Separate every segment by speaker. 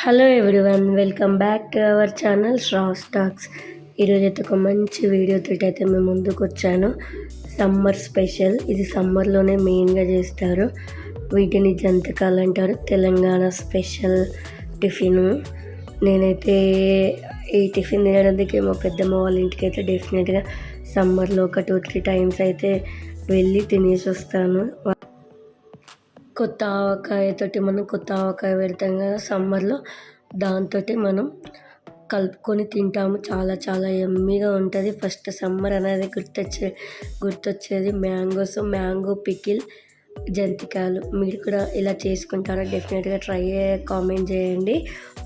Speaker 1: Hello everyone welcome back to our channel straws talks ఈరోజు అయితే ఒక మంచి వీడియోతో అయితే మేము ముందుకు వచ్చాను. సమ్మర్ స్పెషల్ ఇది సమ్మర్లోనే మెయిన్గా చేస్తారు. వీటిని జంతకాలు అంటారు తెలంగాణ స్పెషల్ టిఫిన్ నేనైతే ఈ టిఫిన్ తినడానికి మా పెద్దమ్మ వాళ్ళ ఇంటికి అయితే డెఫినెట్గా సమ్మర్లో ఒక టూ త్రీ టైమ్స్ అయితే వెళ్ళి తినేసి వస్తాను. కొత్త ఆవకాయతోటి మనం కొత్త ఆవకాయ పెడతాం కదా సమ్మర్లో దాంతో మనం కలుపుకొని తింటాము. చాలా చాలా ఎమ్మీగా ఉంటుంది. ఫస్ట్ సమ్మర్ అనేది గుర్తొచ్చే గుర్తొచ్చేది మ్యాంగోస్ మ్యాంగో పికిల్ జంతికాయలు మీరు కూడా ఇలా చేసుకుంటారా? డెఫినెట్గా ట్రై కామెంట్ చేయండి.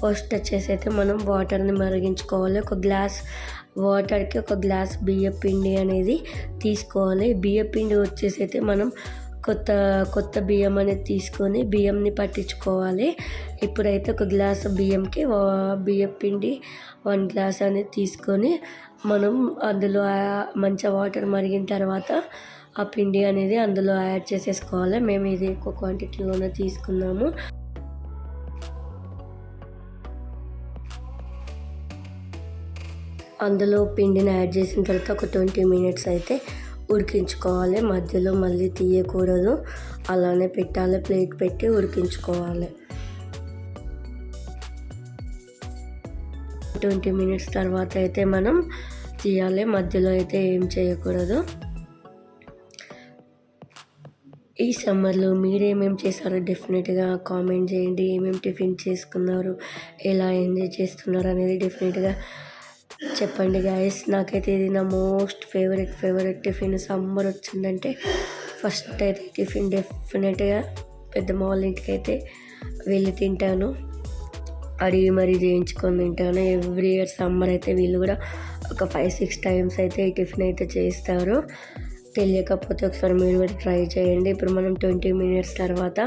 Speaker 1: ఫస్ట్ వచ్చేసి అయితే మనం వాటర్ని మరిగించుకోవాలి. ఒక గ్లాస్ వాటర్కి ఒక గ్లాస్ బియ్య పిండి అనేది తీసుకోవాలి. బియ్య పిండి వచ్చేసి అయితే మనం కొత్త కొత్త బియ్యం అనేది తీసుకొని బియ్యంని పట్టించుకోవాలి. ఇప్పుడైతే ఒక గ్లాస్ బియ్యంకి బియ్యం పిండి వన్ గ్లాస్ అనేది తీసుకొని మనం అందులో మంచిగా వాటర్ మరిగిన తర్వాత ఆ పిండి అనేది అందులో యాడ్ చేసేసుకోవాలి. మేము ఇది ఎక్కువ క్వాంటిటీలోనే తీసుకున్నాము. అందులో పిండిని యాడ్ చేసిన తర్వాత ఒక ట్వంటీ మినిట్స్ అయితే ఉడికించుకోవాలి. మధ్యలో మళ్ళీ తీయకూడదు. అలానే పెట్టాలి. ప్లేట్ పెట్టి ఉడికించుకోవాలి. ట్వంటీ మినిట్స్ తర్వాత అయితే మనం తీయాలి. మధ్యలో అయితే ఏం చేయకూడదు. ఈ సమ్మర్లో మీరు ఏమేమి చేశారో డెఫినెట్గా కామెంట్ చేయండి. ఏమేమి టిఫిన్ చేసుకున్నారు? ఎలా ఎంజాయ్ చేస్తున్నారు అనేది డెఫినెట్గా చెప్పండి గాయస్ నాకైతే ఇది నా most favourite favourite tiffin summer వచ్చిందంటే ఫస్ట్ అయితే టిఫిన్ డెఫినెట్గా పెద్ద వాళ్ళ ఇంటికి అయితే వెళ్ళి తింటాను. అడిగి మరీ చేయించుకొని తింటాను. ఎవ్రీ ఇయర్ సమ్మర్ అయితే వీళ్ళు కూడా ఒక ఫైవ్ సిక్స్ టైమ్స్ అయితే ఈ టిఫిన్ అయితే చేస్తారు. తెలియకపోతే ఒకసారి మీరు కూడా ట్రై చేయండి. ఇప్పుడు మనం ట్వంటీ మినిట్స్ తర్వాత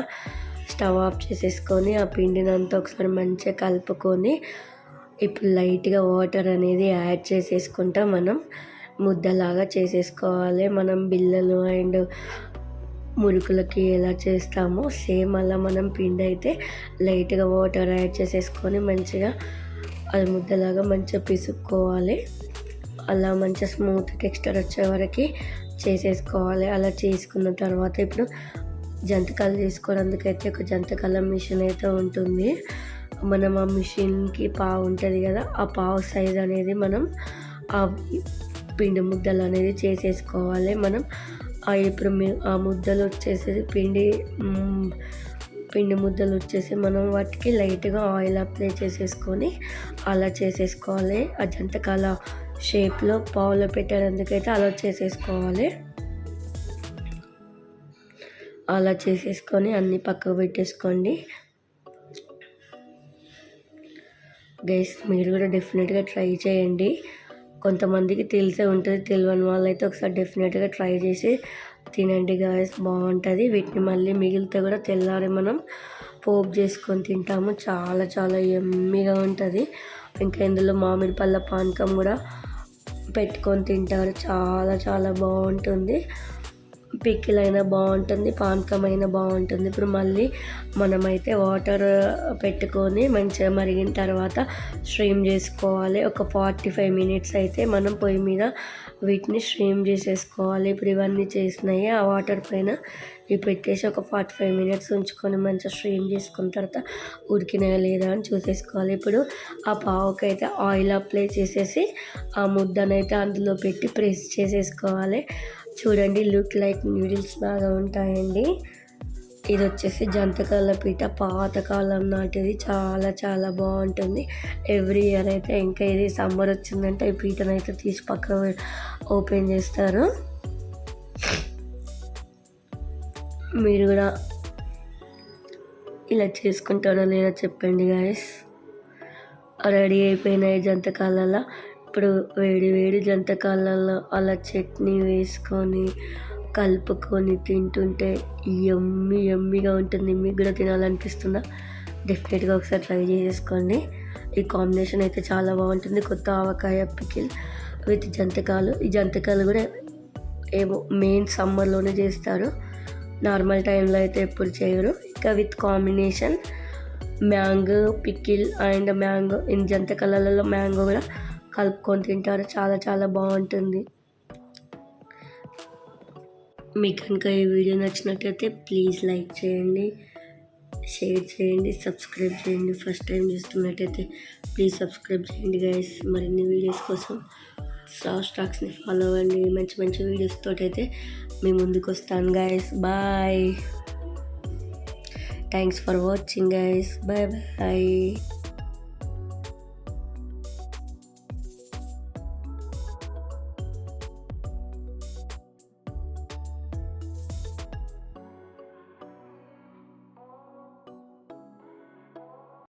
Speaker 1: స్టవ్ ఆఫ్ చేసేసుకొని ఆ పిండిని అంతా ఒకసారి మంచిగా కలుపుకొని ఇప్పుడు లైట్గా వాటర్ అనేది యాడ్ చేసేసుకుంటా మనం ముద్దలాగా చేసేసుకోవాలి. మనం బిల్లలు అండ్ మురుకులకి ఎలా చేస్తామో సేమ్ అలా మనం పిండి అయితే లైట్గా వాటర్ యాడ్ చేసేసుకొని మంచిగా అది ముద్దలాగా మంచిగా పిసుక్కోవాలి. అలా మంచిగా స్మూత్ టెక్స్చర్ వచ్చే వరకు చేసేసుకోవాలి. అలా చేసుకున్న తర్వాత ఇప్పుడు జంతకాలు తీసుకోవడానికి అయితే ఒక జంతకాల మిషన్ అయితే ఉంటుంది. మనం ఆ మిషన్కి పావు ఉంటుంది కదా ఆ పావు సైజ్ అనేది మనం ఆ పిండి ముద్దలు అనేది చేసేసుకోవాలి. మనం ఇప్పుడు ఆ ముద్దలు వచ్చేసి పిండి పిండి ముద్దలు వచ్చేసి మనం వాటికి లైట్గా ఆయిల్ అప్లై చేసేసుకొని అలా చేసేసుకోవాలి. అజంతకాల షేప్లో పావులో పెట్టేందుకైతే అలా చేసేసుకోవాలి. అలా చేసేసుకొని అన్నీ పక్కకు పెట్టేసుకోండి. గైస్ మీరు కూడా డెఫినెట్గా ట్రై చేయండి. కొంతమందికి తెలిసే ఉంటుంది తెలియని వాళ్ళైతే ఒకసారి డెఫినెట్గా ట్రై చేసి తినండి గాయస్ బాగుంటుంది. వీటిని మళ్ళీ మిగిలితే కూడా తెల్లారి మనం పోపు చేసుకొని తింటాము. చాలా చాలా ఎమ్మిగా ఉంటుంది. ఇంకా ఇందులో మామిడి పళ్ళ పానకం కూడా పెట్టుకొని తింటారు చాలా చాలా బాగుంటుంది. పికిల్ అయినా బాగుంటుంది పానకం అయినా బాగుంటుంది. ఇప్పుడు మళ్ళీ మనమైతే వాటర్ పెట్టుకొని మంచిగా మరిగిన తర్వాత స్ట్రీమ్ చేసుకోవాలి. ఒక ఫార్టీ ఫైవ్ మినిట్స్ అయితే మనం పొయ్యి మీద వీటిని స్ట్రీమ్ చేసేసుకోవాలి. ఇప్పుడు ఇవన్నీ చేసినాయి ఆ వాటర్ పైన ఇవి పెట్టేసి ఒక ఫార్టీ ఫైవ్ మినిట్స్ ఉంచుకొని మంచిగా స్ట్రీమ్ చేసుకున్న తర్వాత ఉడికినాయా లేదా అని చూసేసుకోవాలి. ఇప్పుడు ఆ పావుకి అయితే ఆయిల్ అప్లై చేసేసి ఆ ముద్దనైతే అందులో పెట్టి ప్రెస్ చేసేసుకోవాలి. చూడండి లుక్ లైక్ నూడిల్స్ బాగా ఉంటాయండి. ఇది వచ్చేసి జంతకాల పీట పాతకాలం నాటిది చాలా చాలా బాగుంటుంది. ఎవ్రీ ఇయర్ అయితే ఇంకా ఇది సమ్మర్ వచ్చిందంటే ఈ పీటను అయితే తీసి పక్క ఓపెన్ చేస్తారు. మీరు కూడా ఇలా చేసుకుంటారో లేదో చెప్పండి గాయస్ రెడీ అయిపోయినాయి జంతకాలలో. ఇప్పుడు వేడి వేడి జంతకాలలో అలా చట్నీ వేసుకొని కలుపుకొని తింటుంటే ఎమ్మి ఎమ్మిగా ఉంటుంది. మీకు కూడా తినాలనిపిస్తుందా? డెఫినెట్గా ఒకసారి ట్రై చేసేసుకోండి. ఈ కాంబినేషన్ అయితే చాలా బాగుంటుంది. కొత్త ఆవకాయ పికిల్ విత్ జంతకాలు. ఈ జంతకాలు కూడా ఏమో మెయిన్ సమ్మర్లోనే చేస్తారు. నార్మల్ టైంలో అయితే ఎప్పుడు చేయరు. ఇంకా with combination mango pickle and mango in కలర్లలో మ్యాంగో కూడా కలుపుకొని తింటారు. చాలా చాలా బాగుంటుంది. మీకు కనుక ఈ వీడియో నచ్చినట్లయితే ప్లీజ్ లైక్ చేయండి షేర్ చేయండి సబ్స్క్రైబ్ చేయండి. ఫస్ట్ టైం చూస్తున్నట్టయితే ప్లీజ్ సబ్స్క్రైబ్ చేయండి గైస్ మరిన్ని వీడియోస్ కోసం స్టార్ స్టాక్స్ని ఫాలో అవ్వండి. మంచి మంచి వీడియోస్ తోటైతే మీ ముందుకు వస్తాను guys bye thanks for watching guys bye bye